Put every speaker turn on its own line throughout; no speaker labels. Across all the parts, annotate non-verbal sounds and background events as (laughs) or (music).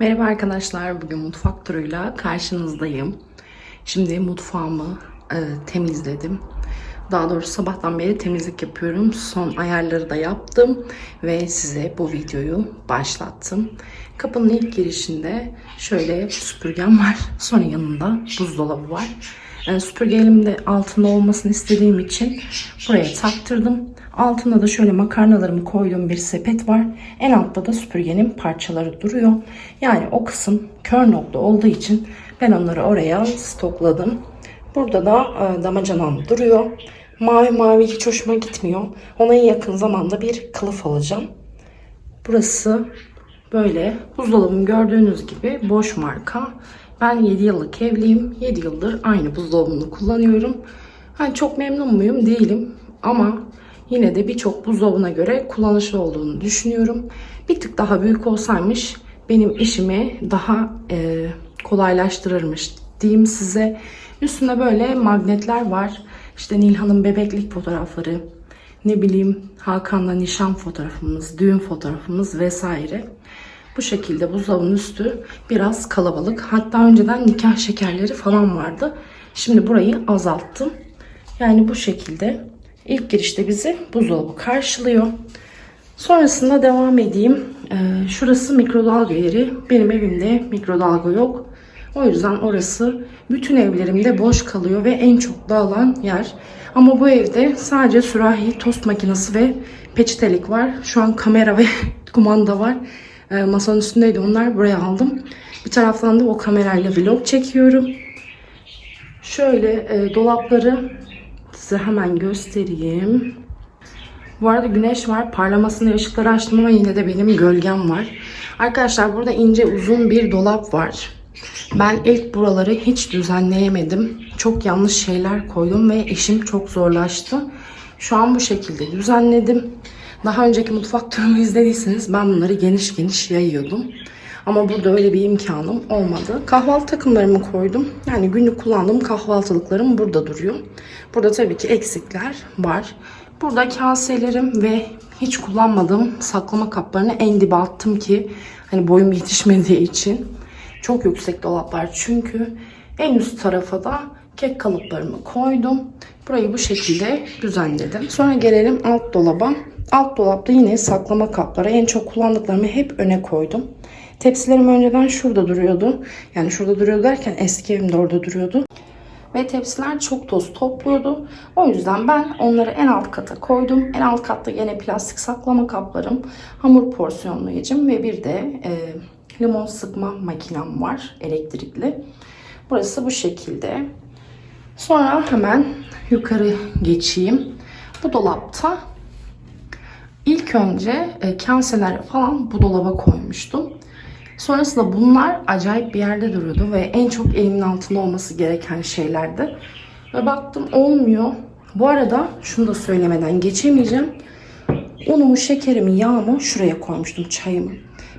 Merhaba arkadaşlar. Bugün mutfak turuyla karşınızdayım. Şimdi mutfağımı e, temizledim. Daha doğrusu sabahtan beri temizlik yapıyorum. Son ayarları da yaptım ve size bu videoyu başlattım. Kapının ilk girişinde şöyle süpürgem var. Sonra yanında buzdolabı var. E, süpürge elimde altında olmasını istediğim için buraya taktırdım. Altında da şöyle makarnalarımı koyduğum bir sepet var. En altta da süpürgenin parçaları duruyor. Yani o kısım kör nokta olduğu için ben onları oraya stokladım. Burada da e, damacanam duruyor. Mavi mavi hiç hoşuma gitmiyor. Ona en yakın zamanda bir kılıf alacağım. Burası böyle buzdolabım gördüğünüz gibi boş marka. Ben 7 yıllık evliyim. 7 yıldır aynı buzdolabını kullanıyorum. Hani çok memnun muyum? Değilim. Ama yine de birçok buzdolabına göre kullanışlı olduğunu düşünüyorum. Bir tık daha büyük olsaymış benim işimi daha e, kolaylaştırırmış diyeyim size. Üstünde böyle magnetler var. İşte Nilhan'ın bebeklik fotoğrafları, ne bileyim Hakan'la nişan fotoğrafımız, düğün fotoğrafımız vesaire. Bu şekilde buzdolabının üstü biraz kalabalık. Hatta önceden nikah şekerleri falan vardı. Şimdi burayı azalttım. Yani bu şekilde ilk girişte bizi buzdolabı karşılıyor. Sonrasında devam edeyim. Ee, şurası mikrodalga yeri. Benim evimde mikrodalga yok. O yüzden orası bütün evlerimde boş kalıyor ve en çok dağılan yer. Ama bu evde sadece sürahi, tost makinesi ve peçetelik var. Şu an kamera ve (laughs) kumanda var. Ee, masanın üstündeydi onlar. Buraya aldım. Bir taraftan da o kamerayla vlog çekiyorum. Şöyle e, dolapları size hemen göstereyim. Bu arada güneş var. Parlamasını ışıkları açtım ama yine de benim gölgem var. Arkadaşlar burada ince uzun bir dolap var. Ben ilk buraları hiç düzenleyemedim. Çok yanlış şeyler koydum ve işim çok zorlaştı. Şu an bu şekilde düzenledim. Daha önceki mutfak turumu izlediyseniz ben bunları geniş geniş yayıyordum. Ama burada öyle bir imkanım olmadı. Kahvaltı takımlarımı koydum. Yani günlük kullandığım kahvaltılıklarım burada duruyor. Burada tabii ki eksikler var. Burada kaselerim ve hiç kullanmadığım saklama kaplarını en dibe attım ki hani boyum yetişmediği için. Çok yüksek dolaplar çünkü. En üst tarafa da kek kalıplarımı koydum. Burayı bu şekilde düzenledim. Sonra gelelim alt dolaba. Alt dolapta yine saklama kapları. En çok kullandıklarımı hep öne koydum. Tepsilerim önceden şurada duruyordu. Yani şurada duruyordu derken eski evimde orada duruyordu. Ve tepsiler çok toz topluyordu. O yüzden ben onları en alt kata koydum. En alt katta yine plastik saklama kaplarım, hamur porsiyonlayıcım ve bir de e, limon sıkma makinem var elektrikli. Burası bu şekilde. Sonra hemen yukarı geçeyim. Bu dolapta ilk önce e, kaseler falan bu dolaba koymuştum. Sonrasında bunlar acayip bir yerde duruyordu ve en çok elimin altında olması gereken şeylerdi. Ve baktım olmuyor. Bu arada şunu da söylemeden geçemeyeceğim. Unumu, şekerimi, yağımı şuraya koymuştum çayımı.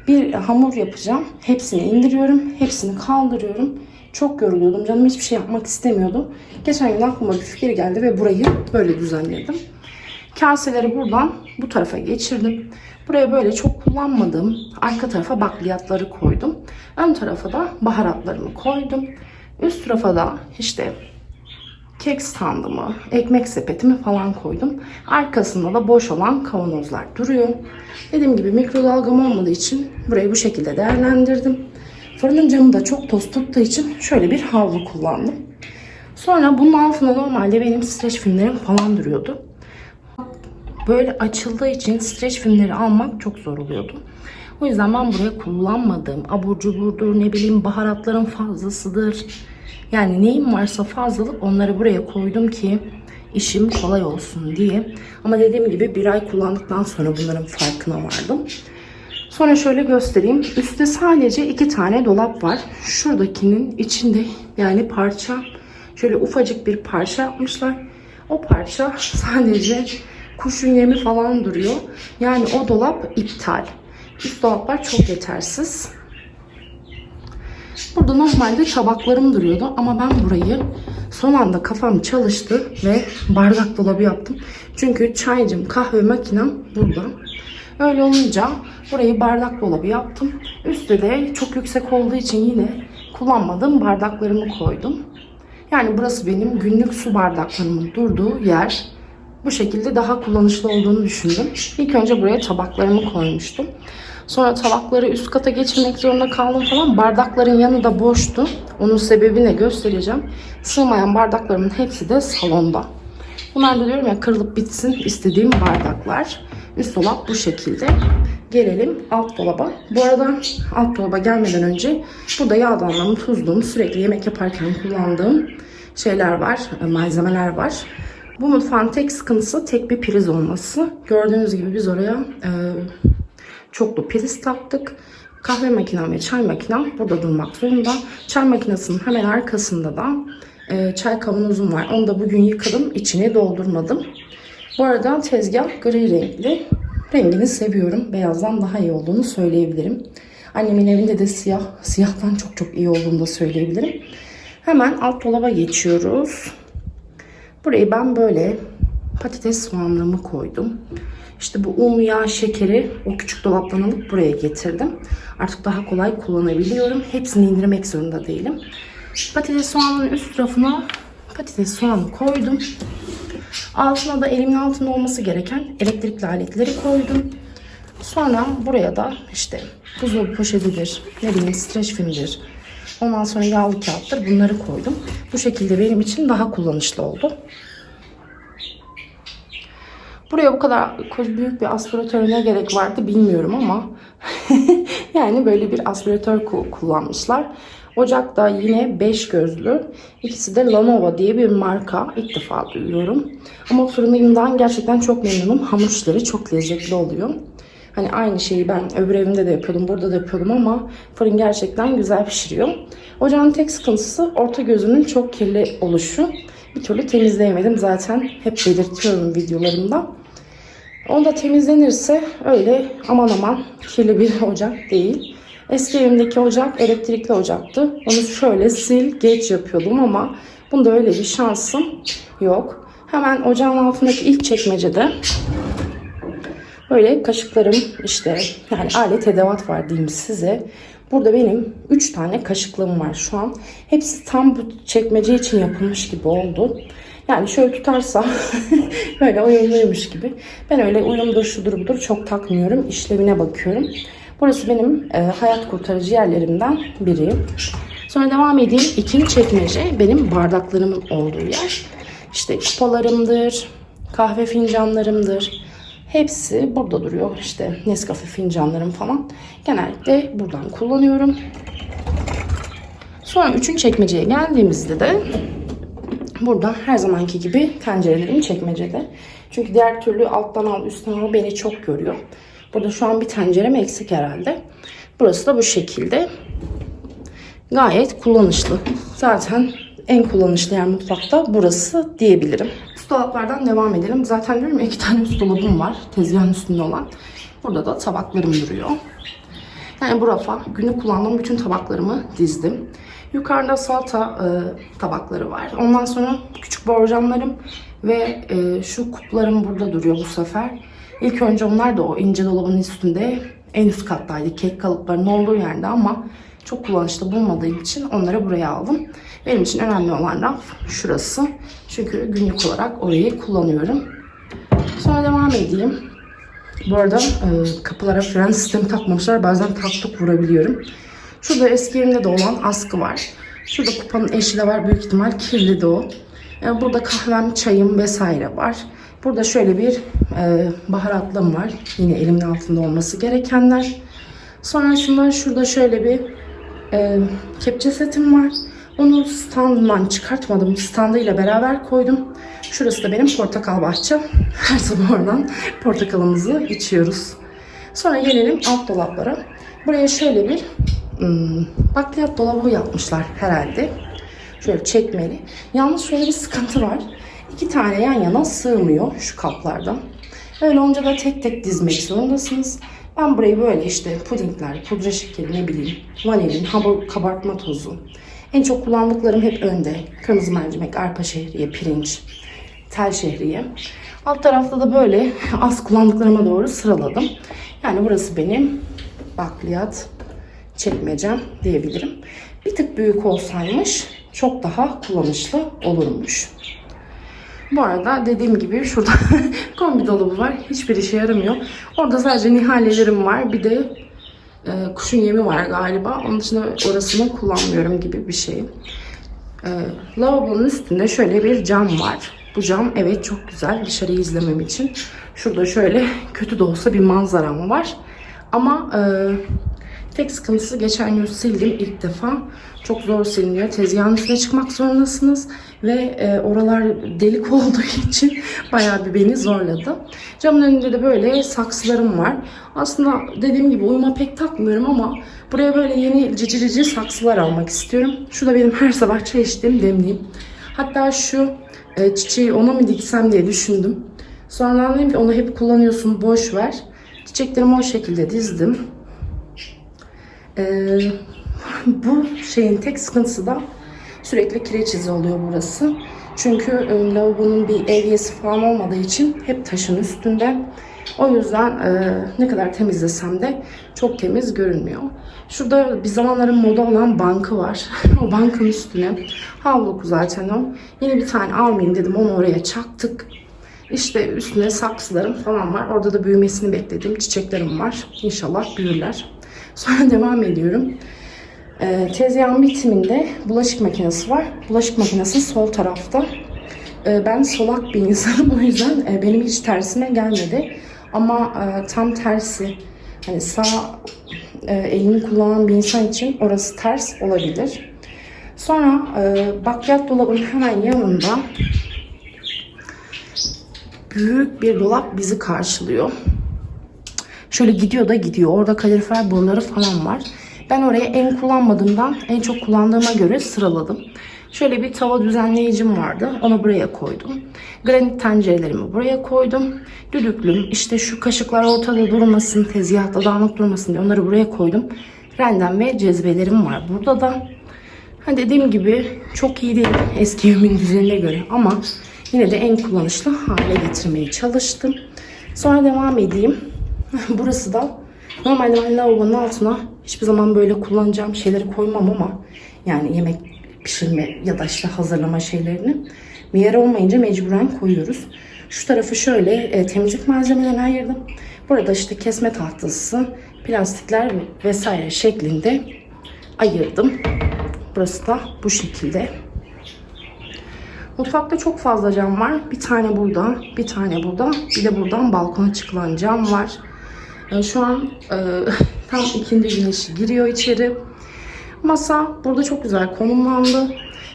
Bir hamur yapacağım. Hepsini indiriyorum. Hepsini kaldırıyorum. Çok yoruluyordum. Canım hiçbir şey yapmak istemiyordu. Geçen gün aklıma bir fikir geldi ve burayı böyle düzenledim. Kaseleri buradan bu tarafa geçirdim. Buraya böyle çok kullanmadığım arka tarafa bakliyatları koydum. Ön tarafa da baharatlarımı koydum. Üst tarafa da işte kek standımı, ekmek sepetimi falan koydum. Arkasında da boş olan kavanozlar duruyor. Dediğim gibi mikrodalgam olmadığı için burayı bu şekilde değerlendirdim. Fırının camı da çok toz tuttuğu için şöyle bir havlu kullandım. Sonra bunun altında normalde benim streç filmlerim falan duruyordu. Böyle açıldığı için streç filmleri almak çok zor oluyordu. O yüzden ben buraya kullanmadığım abur cuburdur ne bileyim baharatların fazlasıdır. Yani neyim varsa fazlalık onları buraya koydum ki işim kolay olsun diye. Ama dediğim gibi bir ay kullandıktan sonra bunların farkına vardım. Sonra şöyle göstereyim. Üstte sadece iki tane dolap var. Şuradakinin içinde yani parça şöyle ufacık bir parça yapmışlar. O parça sadece kuşun yemi falan duruyor. Yani o dolap iptal. Üst dolaplar çok yetersiz. Burada normalde tabaklarım duruyordu ama ben burayı son anda kafam çalıştı ve bardak dolabı yaptım. Çünkü çaycım, kahve makinem burada. Öyle olunca burayı bardak dolabı yaptım. Üstte de çok yüksek olduğu için yine kullanmadığım bardaklarımı koydum. Yani burası benim günlük su bardaklarımın durduğu yer. Bu şekilde daha kullanışlı olduğunu düşündüm. İlk önce buraya tabaklarımı koymuştum. Sonra tabakları üst kata geçirmek zorunda kaldım falan. Bardakların yanı da boştu. Onun sebebini göstereceğim. Sığmayan bardaklarımın hepsi de salonda. Bunlar da diyorum ya kırılıp bitsin istediğim bardaklar. Üst dolap bu şekilde. Gelelim alt dolaba. Bu arada alt dolaba gelmeden önce burada yağdanlığım, tuzluğum, sürekli yemek yaparken kullandığım şeyler var, malzemeler var. Bu mutfağın tek sıkıntısı tek bir priz olması. Gördüğünüz gibi biz oraya e, çoklu priz taktık. Kahve makinem ve çay makinem burada durmak zorunda. Çay makinesinin hemen arkasında da e, çay kavanozum var. Onu da bugün yıkadım. içine doldurmadım. Bu arada tezgah gri renkli. Rengini seviyorum. Beyazdan daha iyi olduğunu söyleyebilirim. Annemin evinde de siyah. Siyahtan çok çok iyi olduğunu da söyleyebilirim. Hemen alt dolaba geçiyoruz. Burayı ben böyle patates soğanlarımı koydum. İşte bu un, yağ, şekeri o küçük dolaptan alıp buraya getirdim. Artık daha kolay kullanabiliyorum. Hepsini indirmek zorunda değilim. Patates soğanın üst tarafına patates soğanı koydum. Altına da elimin altında olması gereken elektrikli aletleri koydum. Sonra buraya da işte buzdolabı poşetidir, ne bileyim streç filmdir, ondan sonra yağlı kağıttır bunları koydum. Bu şekilde benim için daha kullanışlı oldu. Buraya bu kadar büyük bir aspiratöre ne gerek vardı bilmiyorum ama (laughs) yani böyle bir aspiratör ku- kullanmışlar. Ocakta yine 5 gözlü. İkisi de Lenovo diye bir marka. İlk defa duyuyorum. Ama fırınımdan gerçekten çok memnunum. Hamur işleri çok lezzetli oluyor. Hani aynı şeyi ben öbür evimde de yapıyordum, burada da yapıyordum ama fırın gerçekten güzel pişiriyor. Ocağın tek sıkıntısı orta gözünün çok kirli oluşu. Bir türlü temizleyemedim zaten. Hep belirtiyorum videolarımda. Onu da temizlenirse öyle aman aman kirli bir (laughs) ocak değil. Eski evimdeki ocak elektrikli ocaktı. Onu şöyle sil geç yapıyordum ama bunda öyle bir şansım yok. Hemen ocağın altındaki ilk çekmecede böyle kaşıklarım işte yani alet edevat var diyeyim size. Burada benim 3 tane kaşıklığım var şu an. Hepsi tam bu çekmece için yapılmış gibi oldu. Yani şöyle tutarsa (laughs) böyle uyumluymuş gibi. Ben öyle uyumdur şudur budur çok takmıyorum. İşlevine bakıyorum. Burası benim e, hayat kurtarıcı yerlerimden biri. Sonra devam edeyim. İkinci çekmece benim bardaklarımın olduğu yer. İşte kupalarımdır, kahve fincanlarımdır. Hepsi burada duruyor. İşte Nescafe fincanlarım falan. Genellikle buradan kullanıyorum. Sonra üçüncü çekmeceye geldiğimizde de burada her zamanki gibi tencerelerim çekmecede. Çünkü diğer türlü alttan al üstten al beni çok görüyor. Burada şu an bir tencerem eksik herhalde. Burası da bu şekilde. Gayet kullanışlı. Zaten en kullanışlı yer mutfakta burası diyebilirim. Üst dolaplardan devam edelim. Zaten diyorum ya iki tane üst dolabım var. Tezgahın üstünde olan. Burada da tabaklarım duruyor. Yani bu rafa günlük kullandığım bütün tabaklarımı dizdim. Yukarıda salata e, tabakları var. Ondan sonra küçük borcamlarım ve e, şu kuplarım burada duruyor bu sefer. İlk önce onlar da o ince dolabın üstünde en üst kattaydı. Kek kalıplarının olduğu yerde ama çok kullanışlı bulmadığım için onları buraya aldım. Benim için önemli olan raf şurası. Çünkü günlük olarak orayı kullanıyorum. Sonra devam edeyim. Bu arada e, kapılara fren sistemi takmamışlar. Bazen taktık vurabiliyorum. Şurada eski evimde de olan askı var. Şurada kupanın eşi de var. Büyük ihtimal kirli de o. E, burada kahvem, çayım vesaire var. Burada şöyle bir e, baharatlığım var. Yine elimin altında olması gerekenler. Sonrasında şurada şöyle bir e, kepçe setim var. Onu standından çıkartmadım. Standıyla beraber koydum. Şurası da benim portakal bahçem. (laughs) Her sabah oradan portakalımızı içiyoruz. Sonra gelelim alt dolaplara. Buraya şöyle bir hmm, bakliyat dolabı yapmışlar herhalde. Şöyle çekmeli. Yalnız şöyle bir sıkıntı var. İki tane yan yana sığmıyor şu kaplardan. Öyle olunca da tek tek dizmek zorundasınız. Ben burayı böyle işte pudingler, pudra şekeri ne bileyim, vanilin, kabartma tozu. En çok kullandıklarım hep önde. Kırmızı mercimek, arpa şehriye, pirinç, tel şehriye. Alt tarafta da böyle az kullandıklarıma doğru sıraladım. Yani burası benim bakliyat çekmecem diyebilirim. Bir tık büyük olsaymış çok daha kullanışlı olurmuş. Bu arada dediğim gibi şurada (laughs) kombi dolabı var. Hiçbir işe yaramıyor. Orada sadece nihalelerim var. Bir de e, kuşun yemi var galiba. Onun dışında orasını kullanmıyorum gibi bir şey. E, lavabonun üstünde şöyle bir cam var. Bu cam evet çok güzel dışarıyı izlemem için. Şurada şöyle kötü de olsa bir manzaram var. Ama e, tek sıkıntısı geçen gün sildim ilk defa. Çok zor siliniyor. Tezgahın üstüne çıkmak zorundasınız. Ve e, oralar delik (laughs) olduğu için bayağı bir beni zorladı. Camın önünde de böyle saksılarım var. Aslında dediğim gibi uyuma pek takmıyorum ama buraya böyle yeni cici saksılar almak istiyorum. Şu da benim her sabah çay içtiğim demliğim. Hatta şu e, çiçeği ona mı diksem diye düşündüm. Sonra dedim ki onu hep kullanıyorsun boş ver. Çiçeklerimi o şekilde dizdim. Ee, (laughs) bu şeyin tek sıkıntısı da sürekli kireç izi oluyor burası. Çünkü e, lavabonun bir evyesi falan olmadığı için hep taşın üstünde. O yüzden e, ne kadar temizlesem de çok temiz görünmüyor. Şurada bir zamanların moda olan bankı var. (laughs) o bankın üstüne havluk zaten o. Yeni bir tane almayayım dedim onu oraya çaktık. İşte üstüne saksılarım falan var. Orada da büyümesini beklediğim çiçeklerim var. İnşallah büyürler. Sonra (laughs) devam ediyorum. Ee, tezgahın bitiminde bulaşık makinesi var. Bulaşık makinesi sol tarafta. Ee, ben solak bir insanım (laughs) o yüzden e, benim hiç tersine gelmedi. Ama e, tam tersi hani sağ e, elini kullanan bir insan için orası ters olabilir. Sonra e, bakliyat dolabının hemen yanında büyük bir dolap bizi karşılıyor. Şöyle gidiyor da gidiyor. Orada kalorifer boruları falan var. Ben oraya en kullanmadığımdan en çok kullandığıma göre sıraladım. Şöyle bir tava düzenleyicim vardı. Onu buraya koydum. Granit tencerelerimi buraya koydum. Düdüklüm, işte şu kaşıklar ortada durmasın, tezgahta dağınık durmasın diye onları buraya koydum. Rendem ve cezvelerim var burada da. Ha dediğim gibi çok iyi değil eski evimin düzenine göre ama yine de en kullanışlı hale getirmeye çalıştım. Sonra devam edeyim. (laughs) Burası da normalde ben lavabonun altına hiçbir zaman böyle kullanacağım şeyleri koymam ama yani yemek pişirme ya da işte hazırlama şeylerini bir yer olmayınca mecburen koyuyoruz. Şu tarafı şöyle e, temizlik malzemelerine ayırdım. Burada işte kesme tahtası, plastikler vesaire şeklinde ayırdım. Burası da bu şekilde. Mutfakta çok fazla cam var. Bir tane burada, bir tane burada. Bir de buradan balkona çıkılan cam var. Yani şu an e, (laughs) ikindi güneşi giriyor içeri. Masa burada çok güzel konumlandı.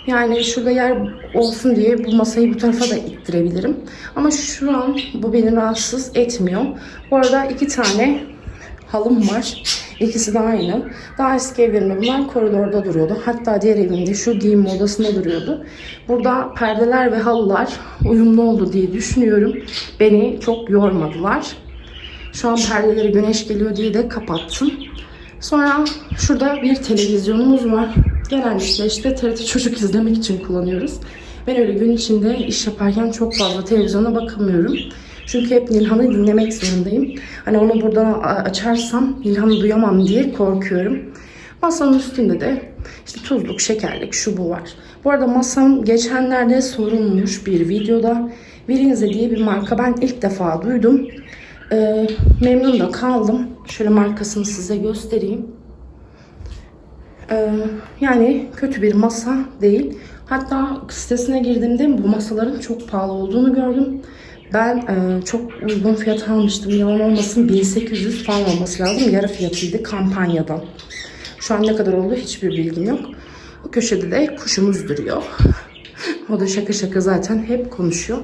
Yani şurada yer olsun diye bu masayı bu tarafa da ittirebilirim. Ama şu an bu beni rahatsız etmiyor. Bu arada iki tane halım var. İkisi de aynı. Daha eski evlerimde bunlar koridorda duruyordu. Hatta diğer evimde şu giyim odasında duruyordu. Burada perdeler ve halılar uyumlu oldu diye düşünüyorum. Beni çok yormadılar. Şu an perdeleri güneş geliyor diye de kapattım. Sonra şurada bir televizyonumuz var. Genellikle işte TRT Çocuk izlemek için kullanıyoruz. Ben öyle gün içinde iş yaparken çok fazla televizyona bakamıyorum. Çünkü hep Nilhan'ı dinlemek zorundayım. Hani onu buradan açarsam Nilhan'ı duyamam diye korkuyorum. Masanın üstünde de işte tuzluk, şekerlik, şu bu var. Bu arada masam geçenlerde sorulmuş bir videoda. Virinze diye bir marka ben ilk defa duydum. Ee, memnun da kaldım. Şöyle markasını size göstereyim. Ee, yani kötü bir masa değil. Hatta sitesine girdiğimde bu masaların çok pahalı olduğunu gördüm. Ben e, çok uygun fiyat almıştım. Yalan olmasın 1800 falan olması lazım. Yarı fiyatıydı kampanyadan. Şu an ne kadar oldu hiçbir bilgim yok. O köşede de kuşumuz duruyor. (laughs) o da şaka şaka zaten hep konuşuyor.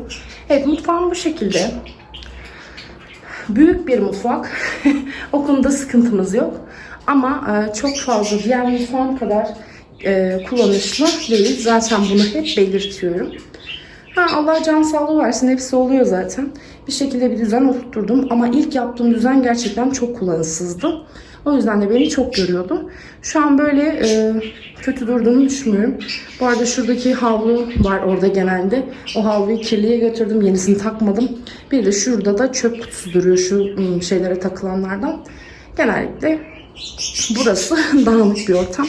Evet mutfağım bu şekilde. Büyük bir mutfak. (laughs) o konuda sıkıntımız yok. Ama e, çok fazla diğer mutfağım kadar e, kullanışlı değil. Zaten bunu hep belirtiyorum. Ha, Allah can sağlığı versin hepsi oluyor zaten. Bir şekilde bir düzen oturtturdum ama ilk yaptığım düzen gerçekten çok kullanışsızdı. O yüzden de beni çok görüyordu. Şu an böyle e, kötü durduğunu düşünmüyorum. Bu arada şuradaki havlu var orada genelde. O havluyu kirliye götürdüm. Yenisini takmadım. Bir de şurada da çöp kutusu duruyor şu ım, şeylere takılanlardan. Genellikle burası (laughs) dağınık bir ortam.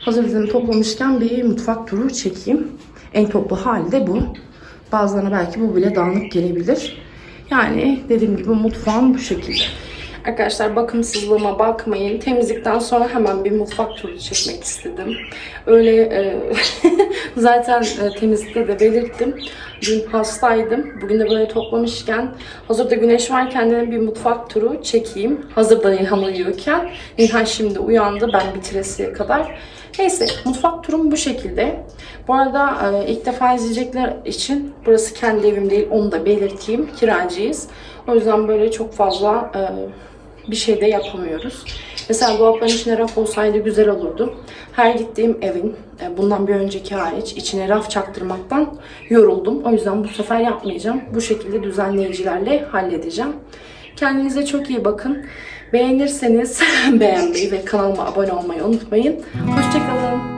Hazır düzeni toplamışken bir mutfak turu çekeyim. En toplu hali de bu. Bazılarına belki bu bile dağınık gelebilir. Yani dediğim gibi mutfağım bu şekilde. Arkadaşlar bakımsızlığıma bakmayın. Temizlikten sonra hemen bir mutfak turu çekmek istedim. Öyle e, (laughs) zaten e, temizlikte de belirttim. Dün hastaydım. Bugün de böyle toplamışken hazırda güneş varken de bir mutfak turu çekeyim. Hazırda Nilhan uyuyorken. Nilhan şimdi uyandı ben bitiresiye kadar. Neyse mutfak turum bu şekilde. Bu arada e, ilk defa izleyecekler için burası kendi evim değil onu da belirteyim. Kiracıyız. O yüzden böyle çok fazla e, bir şey de yapamıyoruz. Mesela dolapların içine raf olsaydı güzel olurdu. Her gittiğim evin e, bundan bir önceki hariç içine raf çaktırmaktan yoruldum. O yüzden bu sefer yapmayacağım. Bu şekilde düzenleyicilerle halledeceğim. Kendinize çok iyi bakın. Beğenirseniz (laughs) beğenmeyi ve kanalıma abone olmayı unutmayın. Hoşçakalın.